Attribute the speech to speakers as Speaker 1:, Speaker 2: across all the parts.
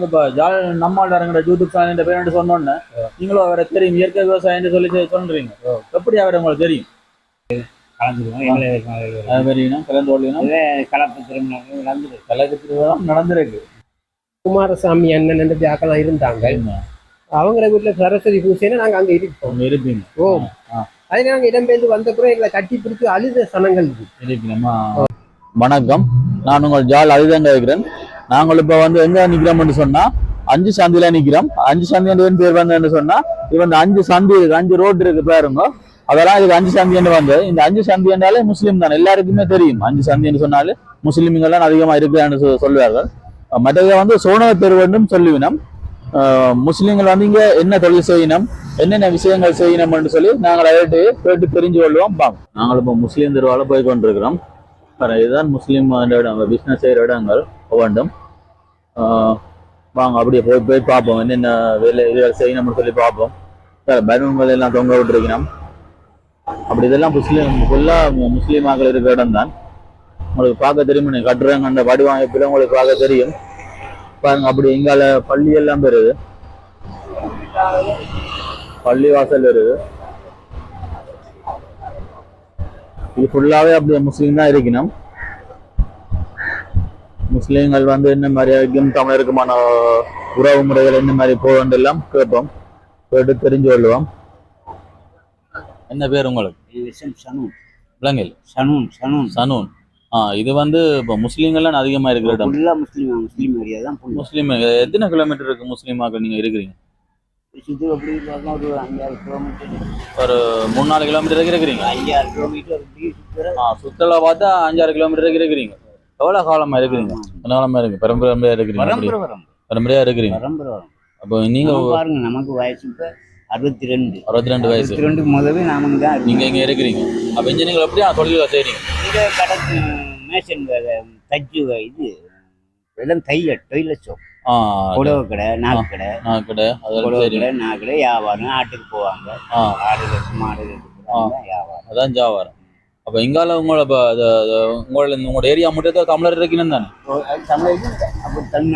Speaker 1: இப்ப ஜால் நம்மாழ்வாரங்கிற YouTube channel பேர் சொன்னோன்னு நீங்களும் அவரை தெரியும். இயற்கை விவசாயம் சொல்லி சொல்றீங்க. எப்படி அவரை உங்களுக்கு தெரியும்?
Speaker 2: நடந்துருக்கு
Speaker 1: கலக்கு திருவிழா நடந்திருக்கு.
Speaker 3: குமாரசாமி அண்ணன் ரெண்டு பேக்கெல்லாம் இருந்தாங்க. அவங்கள வீட்டுல சரஸ்வதி பூசைன்னு நாங்க அங்க இருப்போம்.
Speaker 1: அவங்க இருப்பீங்க.
Speaker 3: ஓ.
Speaker 1: ஆ.
Speaker 3: அது நாங்க இடம்பெயர்ந்து வந்த பிறகு எங்களை கட்டி பிடிச்சி அழுத சனங்கள்
Speaker 1: வணக்கம். நான் உங்கள் ஜால் அதுதாங்க இருக்கிறேன். நாங்கள் இப்ப வந்து எங்க நிக்கிறோம்னு சொன்னா அஞ்சு சந்தில நிக்கிறோம். அஞ்சு சந்தி பேர் வந்து சொன்னா இது வந்து அஞ்சு சந்தி இருக்கு அஞ்சு ரோடு இருக்கு பாருங்க. அதெல்லாம் இதுக்கு அஞ்சு சந்தி வந்து இந்த அஞ்சு சந்தி என்றாலே முஸ்லீம் தான் எல்லாருக்குமே தெரியும். அஞ்சு சந்தின்னு சொன்னாலே முஸ்லீம்கள் அதிகமா இருக்குன்னு சொல்லுவார்கள். அஹ் வந்து சோனக தெருவென்றும் சொல்லுவினம். முஸ்லீம்கள் வந்து இங்க என்ன தொழில் செய்யணும் என்னென்ன விஷயங்கள் செய்யணும்னு சொல்லி நாங்கள் அதை கேட்டு தெரிஞ்சு கொள்வோம். பாங்க நாங்கள் இப்போ முஸ்லீம் தெருவால போய் கொண்டிருக்கிறோம். இதுதான் முஸ்லீம் இடம் பிஸ்னஸ் செய்கிற இடங்கள் ஒவ்வொன்றும். வாங்க அப்படியே போய் போய் பார்ப்போம். என்னென்ன வேலை வேலை செய்யணும்னு சொல்லி பார்ப்போம். பலூன்கள் எல்லாம் தொங்க விட்டுருக்கணும். அப்படி இதெல்லாம் முஸ்லீம் ஃபுல்லாக முஸ்லீமாக்கள் இருக்கிற இடம் தான். உங்களுக்கு பார்க்க தெரியும். நீங்க கட்டுறாங்க அந்த வடிவமைப்பில் உங்களுக்கு பார்க்க தெரியும். பாருங்க அப்படி இங்கால பள்ளி எல்லாம் பெறுது. பள்ளி வாசல் வருது இது ஃபுல்லாகவே அப்படியே முஸ்லீம் தான் இருக்கணும். முஸ்லீம்கள் வந்து என்ன மாதிரி இருக்கும் தமிழருக்குமான உறவு முறைகள் என்ன மாதிரி போகணும் எல்லாம் கேட்போம். கேட்டு தெரிஞ்சு கொள்வோம். என்ன பேர் உங்களுக்கு?
Speaker 2: சனூன்.
Speaker 1: விலங்கில்
Speaker 2: சனூன் சனூன்.
Speaker 1: சனூன். ஆ இது வந்து இப்போ முஸ்லீம்கள்லாம் அதிகமா இருக்கிற இடம்.
Speaker 2: ஃபுல்லா முஸ்லீம் முஸ்லீம் ஏரியா தான்
Speaker 1: முஸ்லீம் எத்தனை கிலோமீட்டர் இருக்கு முஸ்லீமாக்கள் நீங்க இருக்கிறீங்க?
Speaker 2: சுற்றி பார்த்தா ஒரு அஞ்சாறு கிலோமீட்டர்.
Speaker 1: ஒரு மூணு நாலு கிலோமீட்டர் இருக்கிறீங்க?
Speaker 2: அஞ்சாறு கிலோமீட்டர்.
Speaker 1: ஆ சுற்றுலா பார்த்தா அஞ்சாறு கிலோமீட்டர் இருக்கிறீங்க. எவ்வளவு காலமா இருக்கிறீங்க? காலமா இருக்கு பரம்பரையா இருக்கிறீங்க அப்படி?
Speaker 2: பரம்பரை வரும்.
Speaker 1: பரம்பரையா இருக்கிறீங்க? அப்போ நீங்க
Speaker 2: பாருங்க நமக்கு வயசு இப்ப அறுபத்தி ரெண்டு
Speaker 1: அறுபத்தி ரெண்டு வயசு.
Speaker 2: அறுபத்தி ரெண்டுக்கு முதவே நாம தான்
Speaker 1: நீங்க இங்க இருக்கிறீங்க. அப்ப இங்க நீங்க எப்படியா தொழில் செய்றீங்க.
Speaker 2: இங்கே கடக்கு மேஷன் வேலை தச்சு இது எல்லாம் தையல் டொய்லெட் ஷாப் புடவை கடை நாக்கு கடை.
Speaker 1: நான் கடை
Speaker 2: புடவை கடை நாக்கு கடை வியாபாரம் ஆட்டுக்கு போவாங்க. ஆடுகளுக்கு மாடுகளுக்கு போவாங்க, வியாபாரம்.
Speaker 1: அதான் ஜாவாரம் அப்ப இங்கால உங்களோட இப்ப உங்களோட உங்களோட ஏரியா மட்டும் தான்? தமிழர் இருக்கணும் தானே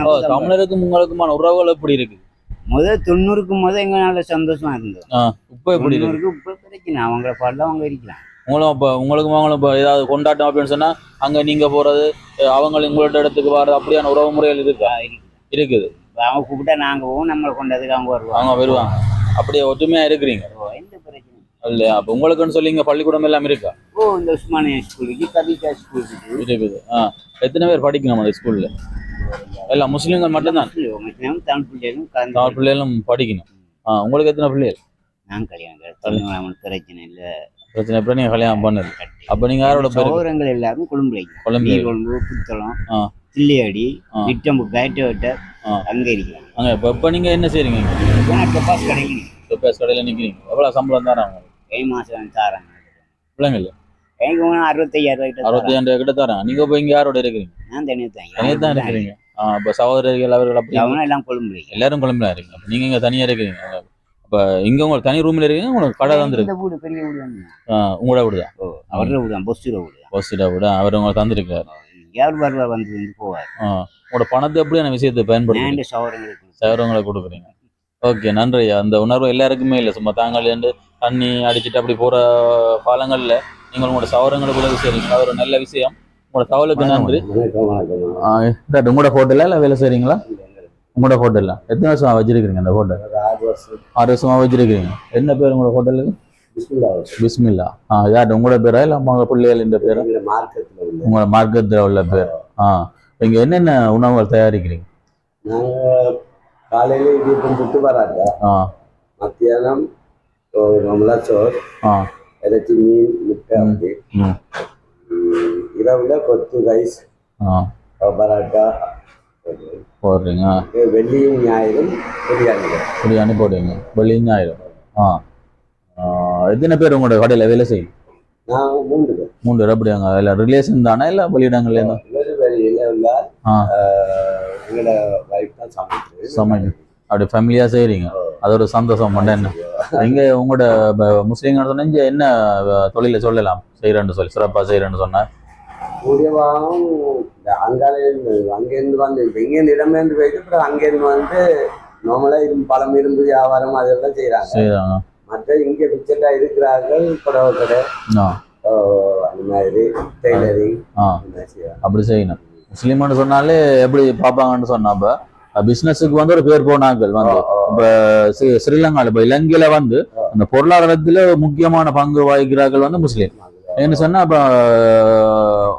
Speaker 2: ஓ,
Speaker 1: தமிழருக்கும் உங்களுக்குமான உறவுகள் எப்படி இருக்கு?
Speaker 2: முதல் தொண்ணூறுக்கு முதல் எங்க நல்ல சந்தோஷமா இருந்தோம்
Speaker 1: ஆ இப்ப எப்படி இருக்கு?
Speaker 2: இப்ப பிரச்சனை அவங்கள பாடல அவங்க இருக்கலாம்.
Speaker 1: உங்களும் இப்போ உங்களுக்கும் அவங்களும் இப்போ ஏதாவது கொண்டாட்டம் அப்படின்னு சொன்னா அங்க நீங்க போறது அஹ் அவங்க உங்களோட இடத்துக்கு வர்றது அப்படியான உறவு முறைகள் இருக்கா? இருக்குது.
Speaker 2: அவங்க கூப்பிட்டா நாங்க போவோம் நம்மளை கொண்டதுக்கு அவங்க வருவாங்க.
Speaker 1: அவங்க வருவாங்க. அப்படியே ஒற்றுமையா இருக்கிறீங்க.
Speaker 2: எந்த பிரச்சனை
Speaker 1: இல்லையா? அப்ப உங்களுக்குன்னு சொல்லி இங்க பள்ளிக்கூடம் எல்லாம் இருக்கா?
Speaker 2: ஓ இந்த உஸ்மானியா ஸ்கூலுக்கு கவிதா ஸ்கூலுக்கு
Speaker 1: இருக்குது ஆ எத்தனை பேர் படிக்கணும் அந்த ஸ்கூல்ல எல்லாம் முஸ்லீம்கள் மட்டும்தான்?
Speaker 2: தமிழ் பிள்ளைகளும் கலந்து
Speaker 1: பிள்ளைகளும் படிக்கணும். ஆ உங்களுக்கு எத்தனை பிள்ளைகள்?
Speaker 2: நான் கல்யாணம் பிரச்சனை இல்லை.
Speaker 1: பிரச்சனை எப்படி நீங்க கல்யாணம் பண்ணுது. அப்ப நீங்க யாரோட பேரு?
Speaker 2: சகோதரங்கள் எல்லாரும்
Speaker 1: கொழம்பு
Speaker 2: நீர் கொழும்பு புத்தளம். தில்லியாடி. விட்டம்பு பேட்டவட்ட
Speaker 1: ஆ.
Speaker 2: அங்க இருக்கிறாங்க
Speaker 1: அங்க இப்ப இப்ப நீங்க என்ன செய்றீங்க?
Speaker 2: டெபாஸ் கிடைக்கணும்
Speaker 1: டொப்பேஸ் கடையில நிக்கிறீங்க. எவ்வளவு சம்பளம் தராங்க?
Speaker 2: கை மாசம் தாராங்க
Speaker 1: பிள்ளைங்க
Speaker 2: எனக்கு போனால் அறுபத்தையாயிரம்
Speaker 1: கிட்ட தராங்க நீங்க இப்ப இங்க யாரோட இருக்கிறீங்க?
Speaker 2: நான் தனியாக
Speaker 1: தனியா தான் இருக்கிறீங்க. இப்ப சகோதரர்கள் அவர்கள் அப்படி
Speaker 2: அவனும் எல்லாம் கொழும்புல
Speaker 1: எல்லாரும் குழம்புல இருக்கீங்க. அப்ப நீங்க இங்க இருக்கிறீங்க. அப்ப இங்க உங்களுக்கு தனி ரூம்ல இருக்கீங்க உங்களுக்கு கடை தந்துருக்கு
Speaker 2: வீடு பெரிய வீடு தானே.
Speaker 1: உங்களோட
Speaker 2: அவரோட வீடு தான். பொஸ்டூர வீடு
Speaker 1: போஸ்டா விட அவர் உங்களுக்கு தந்திருக்காரு.
Speaker 2: யார் வருவார் வந்து போவார்.
Speaker 1: உங்களோட பணத்தை எப்படியான விஷயத்தை பயன்படுத்துறீங்க?
Speaker 2: நான் சகோதரங்களுக்கு
Speaker 1: சேவரங்களை கொடுக்குறீங்க. ஓகே நன்றி அந்த உணர்வு எல்லாருக்குமே இல்லை. சும்மா தாங்கள் தண்ணி அடிச்சிட்டு அப்படி போற காலங்கள்ல நீங்கள் உங்களோட சவரங்களை உதவி செய்றீங்க அது ஒரு நல்ல விஷயம். உங்களோட தகவலுக்கு நன்றி. உங்களோட ஹோட்டலா இல்லை வேலை செய்றீங்களா? உங்களோட ஹோட்டல்ல எத்தனை வருஷமா வச்சிருக்கீங்க அந்த ஹோட்டல் ஆறு வருஷமா. வச்சிருக்கீங்க என்ன பேர் உங்களோட ஹோட்டலுக்கு பிஸ்மில்லா ஆ யார் உங்களோட பேரா இல்லை உங்க பிள்ளைகள் இந்த பேரா? உங்களோட மார்க்கெட்டில் உள்ள பேர். ஆ இங்க என்னென்ன உணவுகள் தயாரிக்கிறீங்க?
Speaker 4: காலையில இடியப்பம் வராங்க.
Speaker 1: ஆ.
Speaker 4: மத்தியானம் நம்மளா சோர் இறைச்சி மீன் முட்டை. அப்படி. இரவுல கொத்து ரைஸ் பராட்டா.
Speaker 1: போடுறீங்க.
Speaker 4: வெள்ளியும் ஞாயிறும் பிரியாணி.
Speaker 1: பிரியாணி போடுவீங்க. வெள்ளி ஞாயிறு ஆ. எத்தனை பேர் உங்களோட கடையில் வேலை செய்யும்
Speaker 4: நான் மூன்று பேர்.
Speaker 1: மூணு பேர் அப்படியாங்க? இல்லை ரிலேஷன் தானே? இல்லை வெளியிடங்கள்ல இருந்தா?
Speaker 4: வெளியில உள்ள எங்களோட வைஃப் தான்
Speaker 1: அப்படி ஃபேமிலியாக செய்கிறீங்க அது ஒரு சந்தோஷம் பண்ண என்ன? இங்கே உங்களோட முஸ்லீம்கள் சொன்னா இங்க என்ன தொழிலை சொல்லலாம்? செய்கிறேன்னு சொல்லி சிறப்பாக செய்கிறேன்னு சொன்னா?
Speaker 4: கூடியவாகவும் இந்த அங்கால இருந்து அங்கேருந்து வந்து இப்போ இங்கேருந்து இடமேந்து போயிட்டு அப்புறம் அங்கேருந்து வந்து நார்மலாக இரும்பு பழம் இரும்பு வியாபாரம் அதெல்லாம் செய்கிறாங்க
Speaker 1: செய்யறாங்க
Speaker 4: மற்ற இங்கே பிச்சைக்காக இருக்கிறார்கள் புடவை கடை அந்த மாதிரி டெய்லரிங் செய்கிறாங்க
Speaker 1: அப்படி செய்யணும். முஸ்லீம்னு சொன்னாலே எப்படி பார்ப்பாங்கன்னு சொன்னாப்ப பிசினஸுக்கு வந்து ஒரு பேர் போனாக்கள் வந்து. இப்ப ஸ்ரீ- ஸ்ரீலங்கால இப்ப இலங்கையில வந்து அந்த பொருளாதாரத்துல முக்கியமான பங்கு வகிக்கிறார்கள் வந்து முஸ்லீம். என்ன சொன்னா இப்ப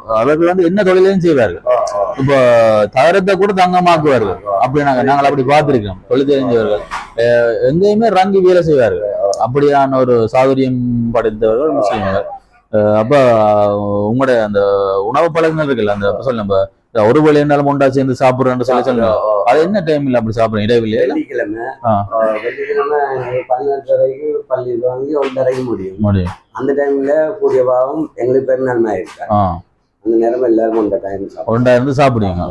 Speaker 1: அவர்கள் வந்து என்ன தொழிலையும் செய்வார்கள். இப்போ தகரத்தை கூட தங்கமாக்குவார்கள். அப்படி நாங்க நாங்கள் அப்படி பார்த்திருக்கோம் தொழில் தெரிஞ்சவர்கள். எங்கேயுமே ரங்கி வேலை செய்வார்கள். அப்படியான ஒரு சாதுரியம் படைத்தவர்கள் முஸ்லீம்கள். அப்ப உங்களுடைய அந்த உணவு பழக்கங்கள் இருக்குல்ல அந்த சொல்ல நம்ம ஒரு வேளை இருந்தாலும் ஒன்றா சேர்ந்து சாப்பிடுறோம்னு சொல்லி சொல்லுங்க அது என்ன டைம்ல அப்படி சாப்பிடுறோம் இடைவெளியில
Speaker 4: வெள்ளிக்கிழமை. பன்னெண்டரைக்கு பள்ளி வாங்கி ஒன்றரைக்கு முடியும்.
Speaker 1: முடியும்.
Speaker 4: அந்த டைம்ல கூடிய பாவம் எங்களுக்கு பெருநாள் மாதிரி அந்த நேரம் எல்லாரும் அந்த டைம்
Speaker 1: ஒன்றா இருந்து சாப்பிடுவீங்க.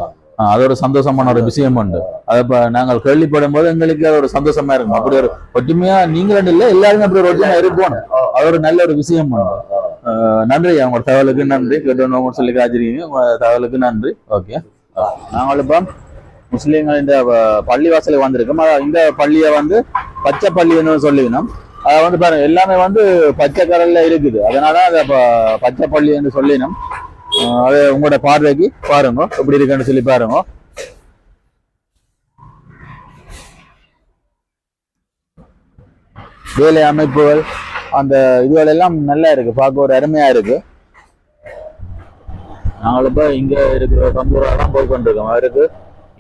Speaker 1: அது ஒரு சந்தோஷமான ஒரு விஷயம் உண்டு. அதை இப்ப நாங்கள் கேள்விப்படும் போது எங்களுக்கு அது ஒரு சந்தோஷமா இருக்கும். அப்படி ஒரு ஒற்றுமையா நீங்க ரெண்டு இல்ல எல்லாருமே அப்படி ஒரு ஒற்றுமையா இருப்போம். அது ஒரு நல்ல ஒரு விஷயம் உண்டு. நன்றி. உங்களோட தகவலுக்கு நன்றி. கேட்டோன்னு சொல்லி காய்ச்சிருக்கீங்க உங்க தகவலுக்கு நன்றி. ஓகே நாங்கள் இப்போ முஸ்லீம்கள் இந்த பள்ளி பள்ளிவாசலுக்கு வந்திருக்கோம். இந்த பள்ளியை வந்து பச்சை பள்ளின்னு சொல்லிக்கணும் அதை வந்து பாருங்க எல்லாமே வந்து பச்சை கடல்ல இருக்குது. அதனால அதை பச்சை பச்சை பள்ளின்னு சொல்லினோம் அது உங்களோட பார்வைக்கு பாருங்க. எப்படி இருக்குன்னு சொல்லி பாருங்க. வேலை அமைப்புகள் அந்த இதுவெல்லாம் எல்லாம் நல்லா இருக்கு. பார்க்க ஒரு அருமையா இருக்கு. நாங்கள் இப்போ இங்க இருக்கிற கம்பூரா தான் போய் கொண்டிருக்கோம். அவருக்கு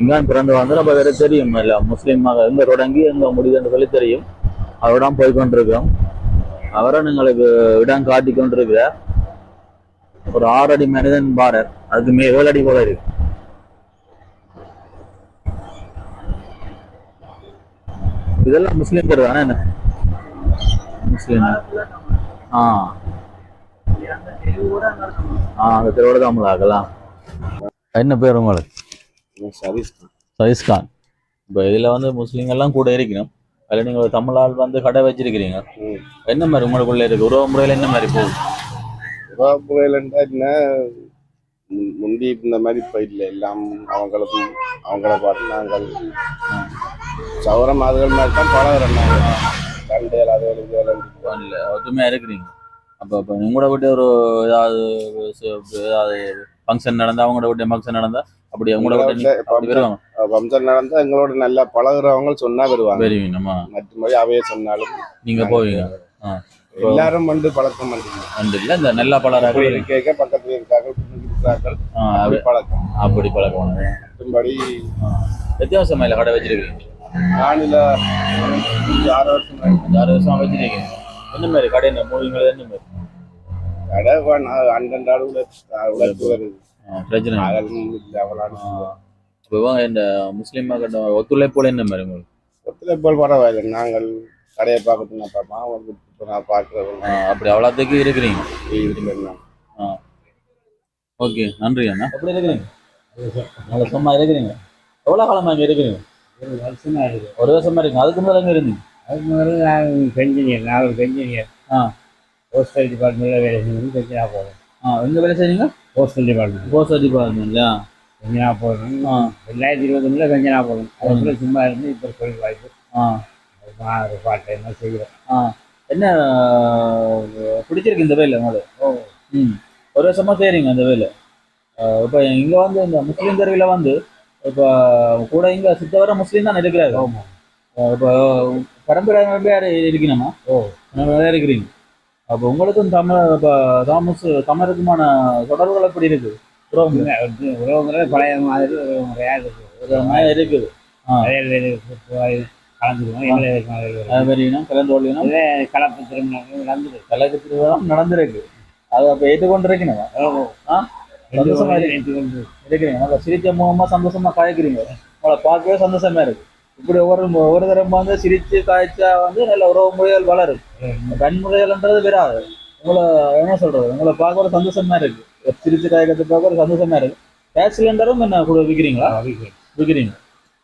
Speaker 1: இங்கான் பிறந்து வந்து நம்ம வேற தெரியும். இல்லை முஸ்லீமாக எங்க தொடங்கி எங்க முடியுதுன்னு சொல்லி தெரியும். அவரோட போய் கொண்டிருக்கோம். அவரை எங்களுக்கு இடம் காட்டி கொண்டிருக்கிறார். ஒரு ஆறு அடி மனிதன் பாரர். அதுக்கு மே ஏழு அடி போல இருக்கு. இதெல்லாம் முஸ்லீம் பேர் தானே என்ன? ஆ. ஆ அந்த தெருவோட தான் ஆகலாம். என்ன பேர் உங்களுக்கு? சயிஸ்கான் இப்போ இதில் வந்து முஸ்லீம்கள்லாம் கூட இருக்கணும். அதில் நீங்கள் ஒரு தமிழ் ஆள் வந்து கடை வச்சிருக்கிறீங்க. என்ன மாதிரி உங்களுக்குள்ள இருக்கு? உறவு முறையில் என்ன மாதிரி போகுது?
Speaker 5: புகையிலண்டா என்ன? முன்- முந்தி இந்த மாதிரி இப்போ இல்லை. எல்லாம் அவங்களுக்கும் அவங்கள பார்த்து நாங்கள் சௌரம் அதுகள் மாதிரி தான் பழகிறோம் நாங்கள் சண்டையில் அதுகளுக்கு வேலை
Speaker 1: இல்லை ஒற்றுமையாக இருக்கிறீங்க. அப்போ இப்போ உங்களோட விட்டு ஒரு ஏதாவது ஏதாவது ஃபங்க்ஷன் நடந்தா அவங்களோட விட்டு ஃபங்க்ஷன் நடந்தா அப்படி அப்படி வருவாங்க.
Speaker 5: வம்சம் நடந்தால் எங்களோட நல்லா பழகுறவங்க சொன்னா வருவாங்க.
Speaker 1: வருவீங்க நம்ம
Speaker 5: மற்றபடி அவையே சொன்னாலும்
Speaker 1: நீங்க போவீங்க.
Speaker 5: எல்லாரும் வந்து பழக்கம்
Speaker 1: அண்டு இல்லை இந்த நெல்லா பலராக
Speaker 5: கேட்க பக்கத்துல இருக்கார்கள் இருக்கிறார்கள். அப்படி பழக்கம்.
Speaker 1: அப்படி பழக்கம்.
Speaker 5: மற்றும்படி
Speaker 1: வருஷமா இல்லை கடை வச்சிருக்கீங்க?
Speaker 5: நானில ஆறு வருஷம்.
Speaker 1: ஆறு வருஷமா வச்சிருக்கீங்க. என்ன மாதிரி கடை என்ன மூவிங்கள் என்ன மாதிரி?
Speaker 5: கடை அண்டண்ட அளவுல உழைப்பு வருது
Speaker 1: ஆ, பிரச்சனை இப்போ இவங்க இந்த முஸ்லீம் ஒத்துழைப்போல என்ன மாதிரி உங்களுக்கு?
Speaker 5: ஒத்துழைப்புகள் பரவாயில்லை. நாங்கள் கடையை பார்க்கறது நான் பார்ப்பேன். அவங்க இப்போ நான் பார்க்குறது
Speaker 1: ஆ, அப்படி அவ்வளோத்துக்கு இருக்கிறீங்க? ஓகே நன்றி அண்ணா. எப்படி இருக்கிறீங்க? நல்ல சும்மா இருக்கிறீங்க. எவ்வளோ காலமா இங்கே இருக்கிறீங்க?
Speaker 3: ஒரு வருஷமா இருக்கு
Speaker 1: ஒரு வருஷமா இருக்கீங்க அதுக்கு முதல்ல எங்க இருந்தீங்க?
Speaker 3: அதுக்கு முதல்ல நான் பெஞ்சினியர் நான் ஒரு பெஞ்சினியர்
Speaker 1: ஆ.
Speaker 3: போஸ்டல் டிபார்ட்மெண்ட்டில் வேலை செஞ்சு பெஞ்சனா போகிறேன்
Speaker 1: ஆ எங்க வேலை செய்றீங்க?
Speaker 3: போஸ்டல் டிபார்ட்மெண்ட்
Speaker 1: போஸ்ட் டிபார்ட்மெண்ட்ல
Speaker 3: பெஞ்சனா போகிறேன்
Speaker 1: ஆ.
Speaker 3: ரெண்டாயிரத்தி இருபத்தொன்னில் பெஞ்சனா போகிறேன் அதுக்குள்ள சும்மா இருந்து இப்போ தொழில் வாய்ப்பு.
Speaker 1: ஆ.
Speaker 3: ஒரு பார்ட் டைமாக செய்கிறேன்.
Speaker 1: ஆ. என்ன பிடிச்சிருக்கு இந்த வேலை உங்களுக்கு?
Speaker 3: ஓ.
Speaker 1: ம். ஒரு வருஷமா செய்றீங்க அந்த வேலை. இப்போ இங்க வந்து இந்த முஸ்லீம் தெருவில் வந்து இப்போ கூட இங்க சுத்தவர முஸ்லீம் தான் இருக்கிறாரு.
Speaker 3: ஆமாம்
Speaker 1: இப்போ பரம்பரை யார் இருக்கணுமா
Speaker 3: ஓ.
Speaker 1: நிறைய இருக்கிறீங்க? அப்போ உங்களுக்கும் தமிழ் இப்போ தாமஸ் தமிழுக்குமான தொடர்புகள் எப்படி இருக்கு உறவுங்க
Speaker 3: உறவுங்கிறது பழைய மாதிரி ஒரு முறையாக இருக்குது.
Speaker 1: ஒரு மாதிரி இருக்குது
Speaker 3: கலப்பு திருமணங்கள் நடந்தது
Speaker 1: கலக்கு திருவிழா நடந்திருக்கு. அதை அப்போ ஏற்றுக்கொண்டு இருக்கணும் ஆ? சந்தோஷமா இருக்கு. இருக்கிறீங்க நல்லா சிரிச்ச முகமா சந்தோஷமா காய்க்கிறீங்க. உங்களை பார்க்கவே சந்தோஷமா இருக்கு. இப்படி ஒவ்வொரு ஒவ்வொரு தரம் வந்து சிரிச்சு காய்ச்சா வந்து நல்ல உறவு முறைகள் வளரும். கண்முறைகள்ன்றது வராது உங்களை என்ன சொல்றது? உங்களை பார்க்க ஒரு சந்தோஷமா இருக்கு. சிரிச்சு காய்க்கிறது பார்க்க ஒரு சந்தோஷமா இருக்கு. கேஸ் சிலிண்டரும் என்ன கூட விற்கிறீங்களா விற்கிறீங்க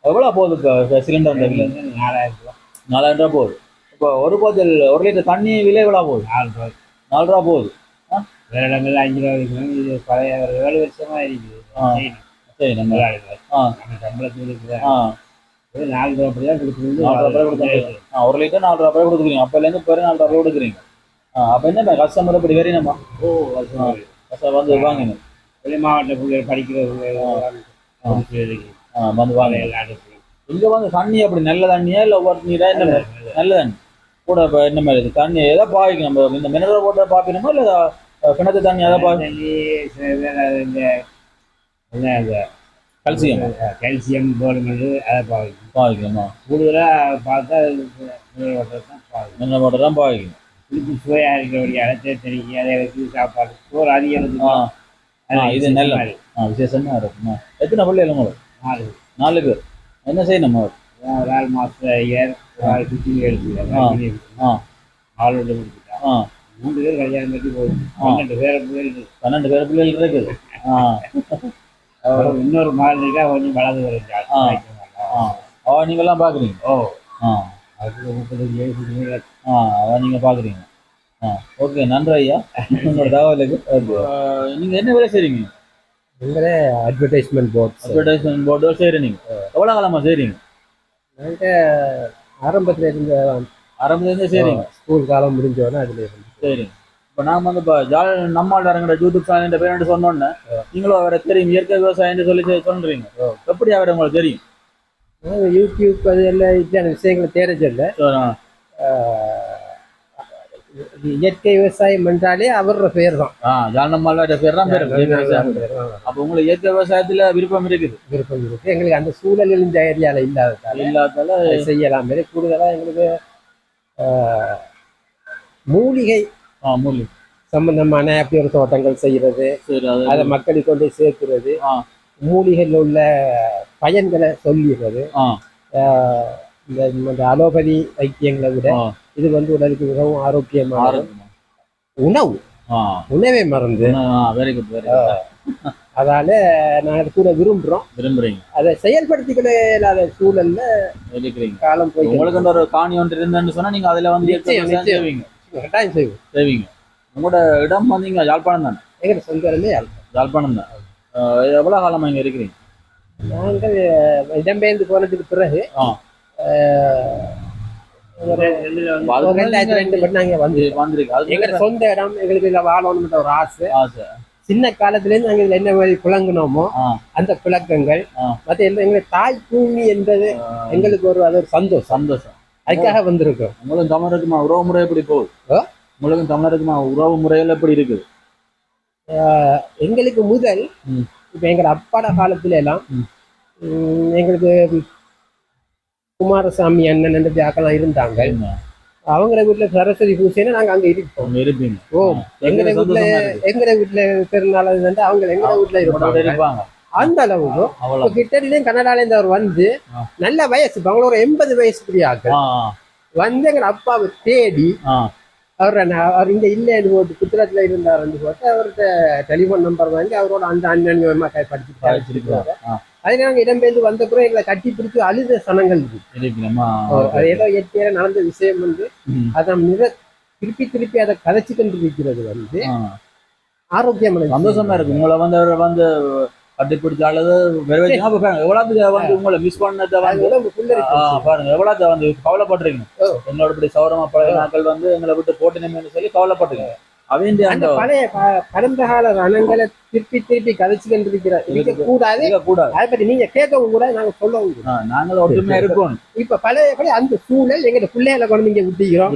Speaker 1: எவ்வளோ போகுது இப்போ சிலிண்டர்
Speaker 3: நாலாயிரம் ரூபாய்
Speaker 1: நாலாயிரம் ரூபா போகுது. இப்போ ஒரு போத்தல் ஒரு லிட்டர் தண்ணி விலை எவ்வளோ போகுது?
Speaker 3: நாலு ரூபாய்
Speaker 1: நாலு ரூபா போகுது.
Speaker 2: வேற இடங்கள்ல அஞ்சு ரூபா விற்கணும். இது பழைய ஒரு ஏழு வருஷமா இருக்குது.
Speaker 1: சரி நம்ம
Speaker 2: சம்பளத்துக்கு நாலு ரூபா அப்படி தான் கொடுக்குறது
Speaker 1: நாலு ரூபா கொடுக்குறீங்க. ஒரு லிட்டர் நாலு ரூபா கொடுக்குறீங்க. அப்போலேருந்து இப்போ நாலு ரூபா கொடுக்குறீங்க. அப்போ என்ன கஸ்டமர் இப்படி வரீனம்மா
Speaker 2: ஓ
Speaker 1: கஸ்டமர் வந்து வாங்குங்க
Speaker 2: வெளி மாவட்ட பிள்ளைகள் படிக்கிற
Speaker 1: வந்து வாங்க. இங்க வந்து தண்ணி அப்படி நல்ல தண்ணியா இல்ல ஒவ்வொரு நீரா என்ன மாதிரி? நல்ல தண்ணி. கூட இப்ப என்ன மாதிரி? தண்ணி எதை பாவிக்கும் நம்ம இந்த மினரல் வாட்டர் பாப்பிக்கணுமா இல்ல கிணத்து தண்ணி
Speaker 2: அது இந்த
Speaker 1: கல்சியம்
Speaker 2: கால்சியம் போடும்போது அதை பாவிக்கும்
Speaker 1: பாவிக்கணுமா
Speaker 2: கூடுதலாக பார்த்தா மினரல் வாட்டர் தான் பாவிக்கும்
Speaker 1: மினரல் வாட்டர் தான் பாவிக்கணும்
Speaker 2: திருப்பி சுவையாக இருக்கிறபடிய அழைச்சே தெரியும் அதை வச்சு சாப்பாடு சோறு அதிகம்
Speaker 1: இது நல்ல. ஆ விசேஷமா இருக்குமா எத்தனை பிள்ளைகள் உங்களுக்கு
Speaker 2: நாலு
Speaker 1: நாலு பேர் என்ன செய்யணும்
Speaker 2: ஒரு ஆள் மாஸ்டர் ஐயர் ஒரு ஆள் சுற்றி
Speaker 1: ஆ. ஆ
Speaker 2: ஆளோட
Speaker 1: ஆ
Speaker 2: மூணு பேர் கல்யாணம் கட்டி போகுது. பன்னெண்டு பேரை பிள்ளைகள்
Speaker 1: பன்னெண்டு பேர் பிள்ளைகள் இருக்குது
Speaker 2: இன்னொரு மாதிரி இருக்கா கொஞ்சம் வளர்ந்து
Speaker 1: ஆ.
Speaker 2: வருது
Speaker 1: ஆ அவ நீங்க எல்லாம் பாக்குறீங்க
Speaker 2: ஓ.
Speaker 1: ஆ.
Speaker 2: அதுக்கு முப்பத்தஞ்சு வயசுக்கு
Speaker 1: ஆ அதான் நீங்க பாக்குறீங்க ஆ ஓகே நன்றி ஐயா. உங்களோட தகவலுக்கு ஓகே. நீங்க என்ன வேலை செய்றீங்க?
Speaker 3: எங்களே அட்வர்டைஸ்மெண்ட் போர்ட்ஸ்
Speaker 1: அட்வர்டைஸ்மெண்ட் போர்டு செய்றீங்க எவ்வளவு காலமா செய்றீங்க?
Speaker 3: நாங்கள் ஆரம்பத்தில் இருந்த
Speaker 1: ஆரம்பத்துல இருந்தே செய்றீங்க
Speaker 3: ஸ்கூல் காலம் முடிஞ்சோடனே அதில் இருந்து
Speaker 1: சரிங்க இப்போ நாம வந்து இப்போ ஜால் நம்மாழ்வாரங்கிற யூடியூப் சேனல் பேர் சொன்னோன்னே நீங்களும் அவரை தெரியும் இயற்கை விவசாயம் சொல்லி சொல்றீங்க. எப்படி அவரை உங்களுக்கு தெரியும்?
Speaker 3: யூடியூப் அது எல்லாம் இத்தனை விஷயங்களை தேடச்சொல்ல
Speaker 1: ஆ,
Speaker 3: இயற்கை விவசாயம் என்றாலே அவரோட பேர் தான்
Speaker 1: ஆ நம்மாழ்வார பேர் தான் பேர் அப்போ உங்களுக்கு இயற்கை விவசாயத்துல விருப்பம் இருக்குது?
Speaker 3: விருப்பம் இருக்கு எங்களுக்கு அந்த சூழல் இந்த ஏரியாவில் இல்லாததால
Speaker 1: இல்லாதால
Speaker 3: அதை செய்யலாம். கூடுதலாக எங்களுக்கு மூலிகை
Speaker 1: ஆ மூலி
Speaker 3: சம்பந்தமான அப்படி ஒரு தோட்டங்கள் செய்யறது
Speaker 1: அது
Speaker 3: மக்களுக்கு கொண்டு சேர்க்கிறது. மூலிகையில் உள்ள பயன்களை சொல்லிடுறது இந்த அலோபதி வைத்தியங்களை விட. இது வந்து உடலுக்கு மிகவும் ஆரோக்கியமான
Speaker 1: ஆரோக்கியமா.
Speaker 3: உணவு. உணவே மருந்து.
Speaker 1: வெரி குட் வெரி
Speaker 3: அதால நான் கூட விரும்புறோம்.
Speaker 1: விரும்புறீங்க.
Speaker 3: அதை செயல்படுத்திக்கொள்ள இல்லாத சூழல்ல
Speaker 1: இருக்கிறீங்க
Speaker 3: காலம் போய்
Speaker 1: உங்களுக்கு ஒரு காணி ஒன்று இருந்தேன்னு சொன்னா நீங்க அதுல வந்து
Speaker 3: கட்டாயம் செய்வோம்.
Speaker 1: செய்வீங்க. உங்களோட இடம் வந்தீங்க யாழ்ப்பாணம் தானே?
Speaker 3: எங்க சொந்த இடமே யாழ்ப்பாணம்.
Speaker 1: யாழ்ப்பாணம் தான். ஆஹ் எவ்வளவு காலமா இங்க இருக்கிறீங்க?
Speaker 3: நாங்கள் இடம்பெயர்ந்து போனதுக்கு பிறகு வந்து சொந்த இடம் எங்களுக்கு இதுல வாழணும்ன்ற ஒரு ஆசை. சின்ன காலத்துல இருந்து நாங்க இதுல என்ன மாதிரி புழங்கினோமோ. அந்த புழக்கங்கள் எல்லாம் எங்களுக்கு தாய் பூமி என்பது எங்களுக்கு ஒரு அது ஒரு சந்தோஷம்.
Speaker 1: சந்தோஷம்.
Speaker 3: அதுக்காக வந்திருக்கோம்
Speaker 1: உங்களுக்கும் தமிழருக்குமா உறவு முறை எப்படி போகுது? உங்களுக்கும் தமிழருக்குமா உறவு முறைகள் எப்படி இருக்குது
Speaker 3: எங்களுக்கு முதல். இப்ப எங்க அப்பாட காலத்துல எல்லாம் எங்களுக்கு குமாரசாமி அண்ணன் என்ற ஜாக்கெல்லாம் இருந்தாங்க? அவங்கள வீட்டுல சரஸ்வதி பூஜைன்னா நாங்க அங்க இருப்போம்
Speaker 1: இருப்பீங்க
Speaker 3: ஓ
Speaker 1: ஆ.
Speaker 3: எங்க
Speaker 1: கேட்கறது
Speaker 3: வீட்டுல
Speaker 1: சந்தோஷமா இருக்கு.
Speaker 3: எங்க வீட்டுல வந்து அவங்க எங்க வீட்டுல இருப்பாங்க அந்த அளவுக்கு இப்ப
Speaker 1: அவ்வளவு.
Speaker 3: கிட்டடிலையும் கனடால இருந்து அவர் வந்து. நல்ல வயசு ஒரு எண்பது வயசுக்குரிய ஆக்கள்
Speaker 1: ஆ
Speaker 3: வந்து எங்க அப்பாவை தேடி அவரை அவர் இங்க இல்லைன்னு போட்டு குஜராத்ல இருந்தாருன்னு போட்டு அவர்கிட்ட டெலிஃபோன் நம்பர் வாங்கி அவரோட அந்த அண்ணன் படிச்சுட்டு
Speaker 1: படிச்சிருக்கிறாங்க. ஆ.
Speaker 3: அது நாங்க இடம்பெயர்ந்து வந்த பிறகு எங்களை கட்டி பிடிச்சி அழுத சனங்கள் அது ஏதோ இயற்கையில நடந்த விஷயம் வந்து. அதை நிற திருப்பி திருப்பி அதை கதைச்சு கொண்டு இருக்கிறது வந்து. ஆரோக்கியமான
Speaker 1: சந்தோஷமா இருக்கு. உங்களை வந்து அவர் வந்து கட்டிப்பிடிச்ச அல்லது நிறைவேற்றினா அப்ப பாருங்க. எவ்வளவு வந்து உங்களை மிஸ் பண்ணதை வந்து பாருங்க. எவ்வளவு வந்து கவலைப்படுறீங்க. என்னோட இப்படி சௌரமா பழைய நாட்கள் வந்து எங்களை விட்டு போட்டினமேனு சொல்லி கவலைப்படுறீங்க அவங்க
Speaker 3: பழைய கடந்த கால ரணங்களை திருப்பி திருப்பி கதைச்சு கொண்டு இருக்கிற இருக்க கூடாது.
Speaker 1: கூடாது.
Speaker 3: அதை பத்தி நீங்க கேட்கவும் கூட நாங்க சொல்லவும்
Speaker 1: நாங்களும் ஒற்றுமையா இருப்போம்.
Speaker 3: இப்ப பழையபடி அந்த சூழல் எங்க பிள்ளைகளை கொண்டு இங்க விட்டிக்கிறோம்.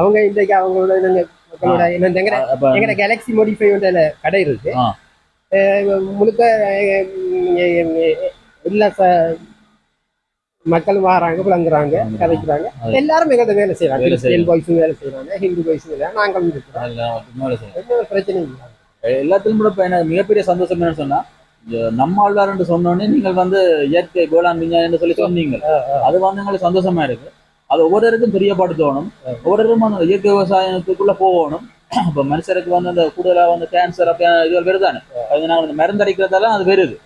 Speaker 3: அவங்க இன்றைக்கு அவங்களோட நாங்க என்ன எங்கட கேலக்ஸி மோடிஃபை கடை இருக்கு. முழுக்க எல்லா ச- மக்கள் வராங்க விளங்குறாங்க கதைக்கிறாங்க. எல்லாரும் எங்கள்ட்ட வேலை செய்யறாங்க கிறிஸ்டியன் பாய்ஸும் வேலை செய்யறாங்க ஹிந்து பாய்ஸும் வேலை நாங்களும் இருக்கிறோம் பிரச்சனையும் இல்லை.
Speaker 1: எல்லாத்திலும் கூட இப்ப எனக்கு மிகப்பெரிய சந்தோஷம் என்னன்னு சொன்னா இந்த நம்ம ஆழ்வார் என்று சொன்னோடனே நீங்கள் வந்து இயற்கை வேளாண் விஞ்ஞானம் சொல்லி சொன்னீங்க அது வந்து எங்களுக்கு சந்தோஷமா இருக்கு. அது ஒவ்வொருவருக்கும் தெரியப்படுத்தணும் ஒவ்வொருவரும் அந்த இயற்கை விவசாயத்துக்குள்ள போகணும். இப்ப மனுஷருக்கு வந்து அந்த கூடுதலா வந்து கேன்சர் அப்படி இது வருதானே அது நாங்க இந்த மருந்து அடிக்கிறதால அது வருது.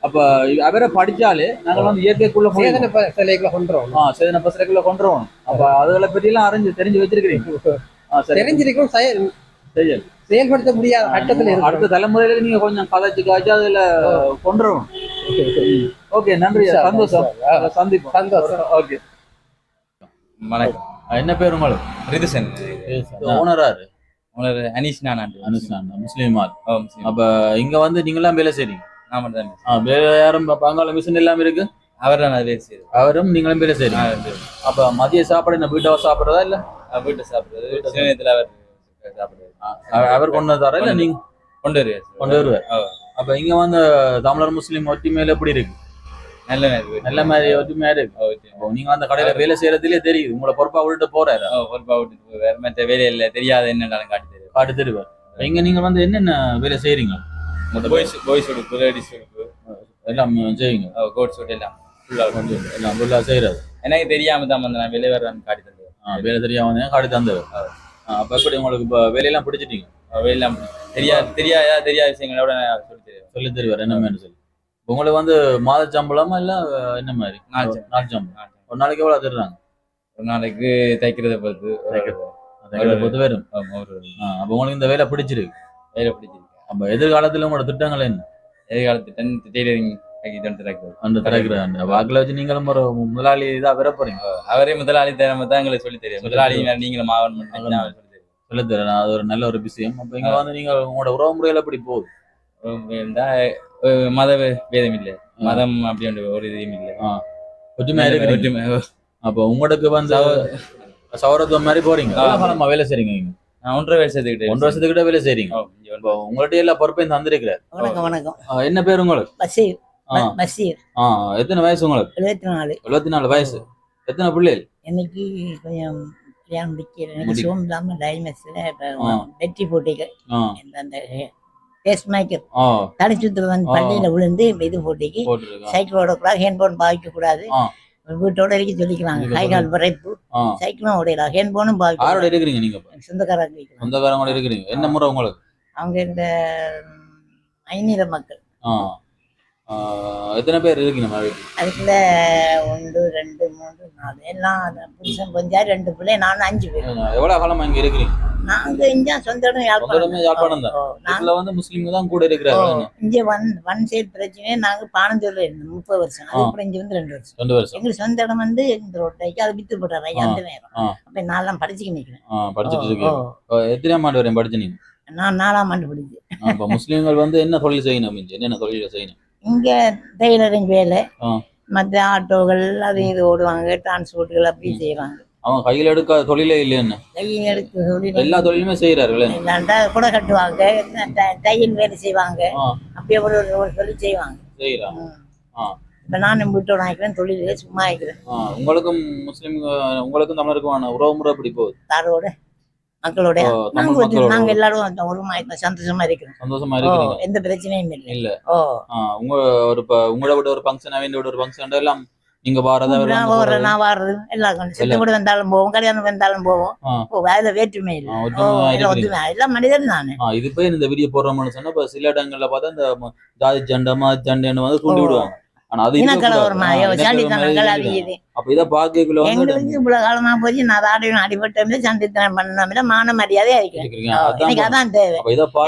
Speaker 1: அப்ப அவரை படிச்சாலே நாங்கள் வந்து இயற்கைக்குள்ள
Speaker 3: சேதன சிலைகளை கொண்டுறோம்
Speaker 1: ஆ சேதன பசறைக்குள்ள கொண்டு வரணும். அப்ப அதுகளை பத்தி எல்லாம் அறிஞ்சு தெரிஞ்சு வச்சிருக்கிறீங்க. ஆ சரி.
Speaker 3: தெரிஞ்சிருக்கும் செய-
Speaker 1: செய்யல்
Speaker 3: செயல்படுத்த முடியாத கட்டத்துல இருக்கு
Speaker 1: அடுத்த தலைமுறையில நீங்க கொஞ்சம் கதைச்சு காய்ச்சி அதுல கொண்டுறணும் ஓகே நன்றி. சந்தோஷம். சந்திப்போம்.
Speaker 3: சந்தோஷம்.
Speaker 1: ஓகே.
Speaker 6: வணக்கம்.
Speaker 1: என்ன பேர் உங்களுக்கு
Speaker 6: ரிதுசன்
Speaker 1: ஓனராரு
Speaker 6: உங்களோட அனீஷ் நான்
Speaker 1: அனுஷ்டான் முஸ்லீம் ஆள்.
Speaker 6: ஓ முஸ்லீம்.
Speaker 1: அப்ப இங்க வந்து நீங்களாம் வேலை செய்றீங்க?
Speaker 6: நான் மட்டும் தான்
Speaker 1: ஆ, வேற யாரும் பங்காள மிஷின் எல்லாம் இருக்கு?
Speaker 6: அவர் தான் வேலை செய்யுது
Speaker 1: அவரும் நீங்களும் வேலை செய்றீங்க? அப்ப மதிய சாப்பாடு என்ன வீட்டை சாப்பிடுறதா இல்ல?
Speaker 6: வீட்டை சாப்பிடுறது. சில நேரத்தில் அவர் சாப்பிடுறது.
Speaker 1: அ- அவர் கொண்டு வந்தாரா இல்ல நீங்க?
Speaker 6: கொண்டு வருவார்.
Speaker 1: கொண்டு வருவார். அப்ப இங்க வந்து தமிழர் முஸ்லீம் ஒற்றுமையில எப்படி இருக்கு?
Speaker 6: நல்ல நேரம்
Speaker 1: நல்ல மாதிரி ஒற்றுமையா இருக்கு. நீங்க அந்த கடையில வேலை செய்யறதுலயே தெரியுது. உங்களை பொறுப்பா விட்டு போறாரு.
Speaker 6: பொறுப்பா விட்டுட்டு போவார் மற்ற வேலையில தெரியாத என்னென்னாலும் காட்டி தருவார்.
Speaker 1: காட்டு தெரிவார். இங்க நீங்க வந்து என்னென்ன வேலை செய்றீங்க?
Speaker 6: பாய்ஸ் பாய்ஸ் உடுப்பு லேடிஸ் உடுப்பு.
Speaker 1: எல்லாம் செய்வீங்க.
Speaker 6: கோட் சூட் எல்லாம். ஃபுல்லாக
Speaker 1: எல்லாம் ஃபுல்லா செய்யறது
Speaker 6: எனக்கு தெரியாம தான் வந்து நான் வெளியே காட்டி தருவேன்
Speaker 1: ஆ, வேலை தெரியாம வந்து காட்டி தந்தவர். ஆ, அப்ப எப்படி உங்களுக்கு இப்ப வேலையெல்லாம் பிடிச்சிட்டீங்க?
Speaker 6: வெளியெல்லாம் தெரியாது தெரியாத தெரியாத விஷயங்களோட சொல்லி தருவேன்.
Speaker 1: சொல்லி தருவார். என்ன மாதிரி சொல்லி. உங்களுக்கு வந்து மாத சம்பளமா இல்ல என்ன மாதிரி?
Speaker 6: நாலு சம்பளம்.
Speaker 1: ஒரு நாளைக்கு எவ்வளவு தருறாங்க?
Speaker 6: ஒரு நாளைக்கு தைக்கிறத
Speaker 1: அதை பொறுத்து வரும். அப்ப உங்களுக்கு இந்த வேலை பிடிச்சிருக்கு.
Speaker 6: வேலை பிடிச்சிருக்கு.
Speaker 1: அப்ப எதிர்காலத்துல உங்களோட திட்டங்கள் என்ன?
Speaker 6: எதிர்காலத்து டென்த் டெய்லரிங்
Speaker 1: வாக்குல வச்சு நீங்களும் ஒரு முதலாளி இதா வர போறீங்க.
Speaker 6: அவரே முதலாளி திறமை தான் எங்களுக்கு சொல்லி தெரியும் முதலாளி நீங்களும் அவர் சொல்லி
Speaker 1: தரேன். அது ஒரு நல்ல ஒரு விஷயம். அப்ப இங்க வந்து நீங்க உங்களோட உறவு முறையில எப்படி போகுது?
Speaker 6: இருந்தா, மத வேதம் இல்லை மதம் அப்படின்ற ஒரு இதுவும் இல்லை
Speaker 1: ஒற்றுமையா இருக்கிறீங்க
Speaker 6: ஒற்றுமை.
Speaker 1: அப்ப உங்களுக்கு வந்து சௌரத்துவம் மாதிரி போறீங்க காலமா வேலை செய்றீங்க நீங்க
Speaker 6: நான் ஒன்றரை வருஷத்துக்கிட்ட
Speaker 1: ஒன்றரை வருஷத்துக்கிட்ட வேலை செய்றீங்க உங்கள்ட்ட எல்லா பொறுப்பையும் தந்திருக்கிறார்
Speaker 7: வணக்கம் வணக்கம்
Speaker 1: என்ன பேர் உங்களுக்கு
Speaker 7: பஷீர்
Speaker 1: ஆ.
Speaker 7: ப- பஷீர்
Speaker 1: ஆ எத்தனை வயசு உங்களுக்கு
Speaker 7: எழுபத்தி நாலு
Speaker 1: எழுபத்தி நாலு வயசு எத்தனை பிள்ளைகள்
Speaker 7: எனக்கு கொஞ்சம் கல்யாணம் முடிக்கல எனக்கு
Speaker 1: முடிக்க-
Speaker 7: சோம் இல்லாமல் டைமஸ்ல. வெற்றி போட்டிக்கு
Speaker 1: ஆ
Speaker 7: அந்த டேஸ்ட் மேக்கர்
Speaker 1: ஆ.
Speaker 7: தடைச்சுத்துல வந்து. பள்ளியில விழுந்து இது போட்டிக்கு சைக்கிள் ஓடக்கூடாது ஹேண்ட்போன் பாவிக்க கூடாது. வீட்டோட இருக்க சொல்லிக்கிறாங்க. கை கால் விரைப்பு. சைக்கிளும் ஓடையலாம் ஹேண்ட்போனும் பாவிக்க
Speaker 1: யாரோட இருக்கிறீங்க நீங்க?
Speaker 7: சொந்தக்காரங்க.
Speaker 1: சொந்தக்காரங்களோட இருக்கிறீங்க. என்ன முறை உங்களுக்கு?
Speaker 7: அவங்க இந்த ஐநீர மக்கள்.
Speaker 1: எத்தனை பேர் இருக்கீங்க?
Speaker 7: அதுக்குள்ள ஒன்று ரெண்டு மூணு நாலு. எல்லாம் புருஷன் கொஞ்சம் ரெண்டு பிள்ளை நானும் அஞ்சு பேர்.
Speaker 1: எவ்வளவு காலமா இங்க இருக்கிறீங்க?
Speaker 7: நாங்க இங்க சொந்த இடம்
Speaker 1: இடமே யாழ்ப்பாணம் தான். வந்து முஸ்லீம்ங்க தான் கூட இருக்கிறாங்க
Speaker 7: இங்க ஒன் ஒன் சைடு பிரச்சனையே நாங்க பானந்தூர்ல இருந்தோம் முப்பது வருஷம். அதுக்கப்புறம் இங்க வந்து ரெண்டு வருஷம்.
Speaker 1: ரெண்டு வருஷம்.
Speaker 7: எங்களுக்கு சொந்த இடம் வந்து இந்த ரோட்டைக்கு அதை வித்து ஐயா அந்த நேரம். அப்ப நான்லாம் படிச்சுக்க நிக்கிறேன்
Speaker 1: படிச்சுட்டு. இப்ப எத்தனையாம் ஆண்டு வரையும் படிச்சு நீங்க?
Speaker 7: நான் நாலாம் ஆண்டு படிச்சு.
Speaker 1: ஆ, இப்ப முஸ்லீம்கள் வந்து என்ன தொழில் செய்யணும் என்னென்ன தொழில் செய்யணும்?
Speaker 7: இங்க டெய்லரிங் வேலை. மற்ற ஆட்டோகள் அது இது ஓடுவாங்க டிரான்ஸ்போர்ட்டுகள் அப்படி செய்வாங்க.
Speaker 1: அவன் கையில எடுக்காத தொழிலே இல்லைன்னு
Speaker 7: தையல் எடுத்து சொல்லி
Speaker 1: எல்லா தொழிலுமே செய்யறாரு
Speaker 7: இல்லாண்டா கூட கட்டுவாங்க தையல் வேலை செய்வாங்க. அப்படியே ஒரு ஒரு- சொல்லி செய்வாங்க.
Speaker 1: ஆ.
Speaker 7: இப்ப நானும் வீட்டோட ஆக்கிறேன் தொழிலே சும்மா ஆக்கிறேன்
Speaker 1: ஆ, உங்களுக்கும் முஸ்லீம் உங்களுக்கும் தமிழருக்குமான உறவு முறை எப்படி போகுது?
Speaker 7: தாரோட மக்களோட நாங்க நாங்க எல்லாரும் அந்த ஒரு மா- சந்தோஷமா இருக்கிறோம்.
Speaker 1: சந்தோஷமா
Speaker 7: ஓ,
Speaker 1: இருக்கிறீங்க
Speaker 7: எந்த பிரச்சனையும் இல்லை.
Speaker 1: இல்ல.
Speaker 7: ஓ.
Speaker 1: உங்க ஒரு உங்களோட விட ஒரு ஃபங்க்ஷன் அவன் விட ஒரு ஃபங்க்ஷன் எல்லாம் நீங்க வாரதா
Speaker 7: வர்றேன். நான் வர்றது எல்லாம் கொஞ்சம் சித்த. கூட வந்தாலும் போவோம் கல்யாணம் வந்தாலும் போவோம். அதுல வேற்றுமை இல்லை. எல்லாம் மனிதன் தானே.
Speaker 1: இது போய் இந்த வீடியோ போடுறோம்னு சொன்னா இப்ப சில இடங்கள்ல பார்த்தா இந்த ஜாதி சண்டை மா சண்டைன்னு வந்து தூண்டி. விடுவாங்க. ஆனா அது அப்ப இதை பாக்கக்குள்ள
Speaker 7: எங்களுக்கு இவ்வளவு காலமா போச்சு? நான் ஆடையும் அடிபட்டோம்ல சண்டித்தனம் பண்ணோம்ல மான
Speaker 1: அதான்
Speaker 7: எனக்கு அதான் தேவை.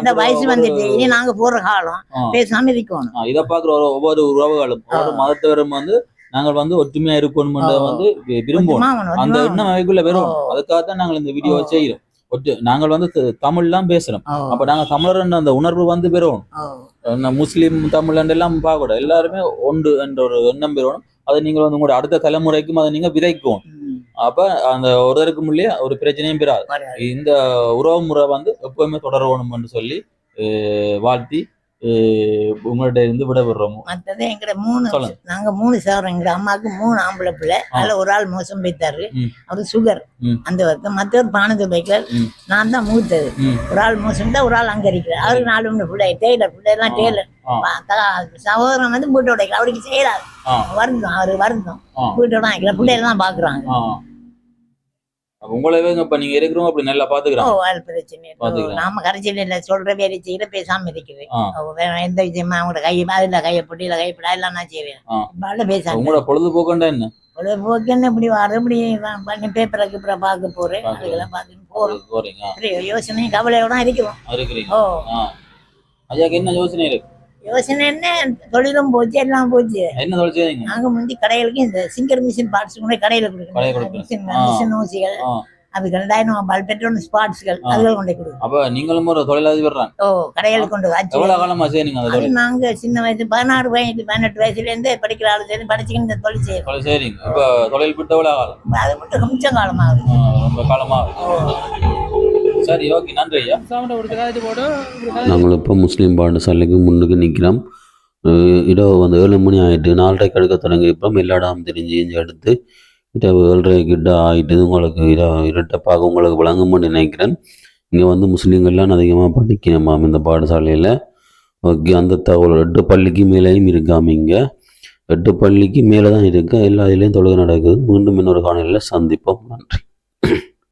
Speaker 7: இந்த வயசு வந்துட்டு இனி நாங்க போற காலம். பேசாம இருக்கணும்.
Speaker 1: இதை பாக்குற ஒவ்வொரு உறவுகளும் ஒவ்வொரு மதத்தவரும் வந்து நாங்கள் வந்து ஒற்றுமையா இருக்கணும்
Speaker 7: ஆ.
Speaker 1: வந்து விரும்புவோம் அந்த எண்ணம் அவைக்குள்ள வரும். அதுக்காக தான் நாங்கள் இந்த வீடியோ. செய்யறோம் நாங்கள் வந்து த- தமிழ்லாம் பேசுறோம். அப்ப நாங்க தமிழர் அந்த உணர்வு வந்து பெறுவோம் முஸ்லீம் தமிழ் எல்லாம் பார்க்கக்கூடாது. எல்லாருமே ஒன்று என்ற ஒரு எண்ணம் பெறணும். அதை நீங்கள் வந்து உங்களோட அடுத்த தலைமுறைக்கும் அதை நீங்க விதைக்கும் அப்ப அந்த ஒருத்தருக்கு முன்னே ஒரு பிரச்சனையும் பெறாது. இந்த உறவு முறை வந்து எப்பவுமே தொடரணும்னு சொல்லி வாழ்த்தி உங்கள்ட்ட இருந்து விடைபெறுறோம்
Speaker 7: மத்தது எங்கட மூணு. நாங்க மூணு சவரம் எங்க அம்மாவுக்கு மூணு ஆம்பளை பிள்ளை அதுல ஒரு ஆள் மோசம் போய்த்தாரு. அவரு சுகர். அந்த வருத்தம் மத்தவர் பானது பைக்கர்
Speaker 1: ம்.
Speaker 7: நான் தான் மூத்தது. ஒரு ஆள் மோசம் தான் ஒரு ஆள் அங்க இருக்கிறார் அவருக்கு நாலு மூணு பிள்ளை டெய்லர் பிள்ளை எல்லாம். டெய்லர். சகோதரன் வந்து வீட்டோட. அவருக்கு செய்யறாரு. வருந்தம் அவரு வருந்தம். வீட்டோட பிள்ளைகள் தான் பாக்குறாங்க
Speaker 1: உங்களவே இப்ப நீங்க இருக்கிறவங்க அப்படி நல்லா பாத்துக்கிறாங்க.
Speaker 7: அது பிரச்சனை இல்லை. நாம கரைச்சல் இல்ல. சொல்ற வேலை செய்யற பேசாம. ஓ, வேற எந்த விஷயமா அவங்களோட கையை அதுல கையை போட்டு இல்ல கைப்பட எல்லாம் நான் செய்வேன். இப்ப பேசாம
Speaker 1: உங்களோட பொழுதுபோக்குண்டா என்ன?
Speaker 7: பொழுதுபோக்குன்னு இப்படி வர இப்படி பண்ணி பேப்பரை கீப்பரை பார்க்க போறேன். அதுக்கெல்லாம் பார்த்துட்டு போறோம்.
Speaker 1: போறீங்க
Speaker 7: யோசனையும் கவலையோட இருக்கிறோம்.
Speaker 1: இருக்கிறீங்க.
Speaker 7: ஓ.
Speaker 1: ஆ. ஐயாக்கு என்ன யோசனை இருக்கு?
Speaker 7: யோசனை என்ன? தொழிலும் போச்சு எல்லாம் போச்சு.
Speaker 1: என்ன தொழில் செய்றீங்க
Speaker 7: நாங்க முந்தி கடைகளுக்கு இந்த சிங்கர் மிஷின் பார்ட்ஸ் கூட கடையில
Speaker 1: கடையில
Speaker 7: கொடுக்கணும். மிஷின். மிஷின் ஊசிகள்.
Speaker 1: ஆ.
Speaker 7: அது ரெண்டாயிரம் பல் பெட்ரோல் ஸ்பாட்ஸ்கள். அதுகள் கொண்டு கொடுக்கும்
Speaker 1: அப்ப நீங்களும் ஒரு தொழிலாளர் தான்
Speaker 7: ஓ கடைகளுக்கு கொண்டு வச்சு
Speaker 1: எவ்வளவு காலமா செய்றீங்க அந்த
Speaker 7: அது
Speaker 1: தொழில்?
Speaker 7: நாங்க சின்ன வயசு பதினாறு வயசு பதினெட்டு வயசுல இருந்தே படிக்கிற ஆளு சரி படிச்சுக்கிட்டு இந்த தொழில் செய்யறோம்
Speaker 1: தொழில் செய்றீங்க. இப்ப தொழில் விட்டு எவ்வளவு காலம்?
Speaker 7: அதை மட்டும் கொஞ்சம் காலமாகுது.
Speaker 1: ரொம்ப காலமா சரி ஓகே நன்றி ஐயா.
Speaker 8: நாங்கள் இப்போ முஸ்லீம் பாடசாலைக்கு முன்னுக்கு நிற்கிறோம். இரவு வந்து ஏழு மணி ஆயிட்டு நாலரைக்கு எடுக்க தொடங்கியிருப்போம் எல்லா இடம் தெரிஞ்சு இஞ்சி எடுத்து இரவு ஏழரை கிட்ட ஆயிட்டு உங்களுக்கு இரவு இரட்டப்பாக உங்களுக்கு வழங்கும்னு நினைக்கிறேன். இங்கே வந்து முஸ்லீம்கள்லாம் அதிகமாக படிக்கணுமாம் இந்த பாடசாலையில். ஓகே அந்த தகவல் எட்டு பள்ளிக்கு மேலேயும் இருக்காம இங்கே. எட்டு பள்ளிக்கு மேலே தான் இருக்கு எல்லா இதுலேயும் தொழுகை நடக்குது. மீண்டும் இன்னொரு காணொலியில் சந்திப்போம். நன்றி.